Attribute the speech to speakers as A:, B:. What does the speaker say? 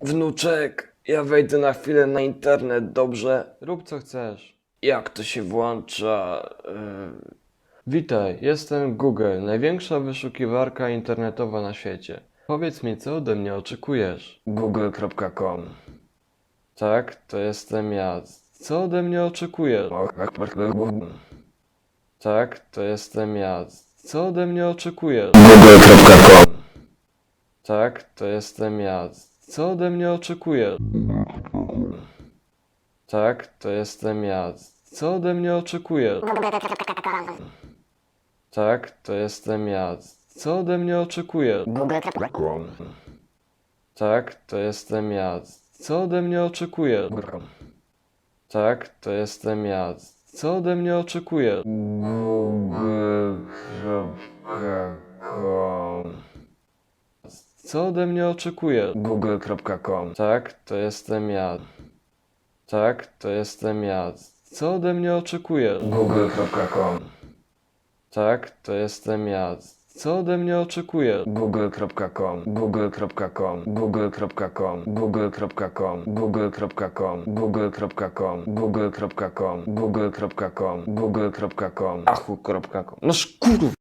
A: Wnuczek, ja wejdę na chwilę na internet, dobrze?
B: Rób co chcesz.
A: Jak to się włącza? Yy,
B: Witaj, jestem Google, największa wyszukiwarka internetowa na świecie. Powiedz mi, co ode mnie oczekujesz?
A: Google.com
B: Tak, to jestem ja. Co ode mnie oczekujesz? Tak, to jestem ja. Co ode mnie oczekujesz?
A: Google.com
B: Tak, to jestem ja. Co ode mnie oczekujesz? Tak, to jestem ja. Co ode mnie oczekujesz? Tak, to jestem ja. Co ode mnie oczekujesz? Tak, to jestem ja. Co ode mnie oczekujesz? Tak, to jestem ja. Co ode mnie oczekujesz? Co ode mnie oczekujesz?
A: Google.com
B: Tak, to jestem ja. Tak, to jestem ja. Co ode mnie oczekujesz?
A: Google.com
B: Tak, to jestem ja. Co ode mnie oczekujesz?
A: Google.com Google.com Google.com Google.com Google.com Google.com Google.com Google.com Google.com Achu.com No szkurw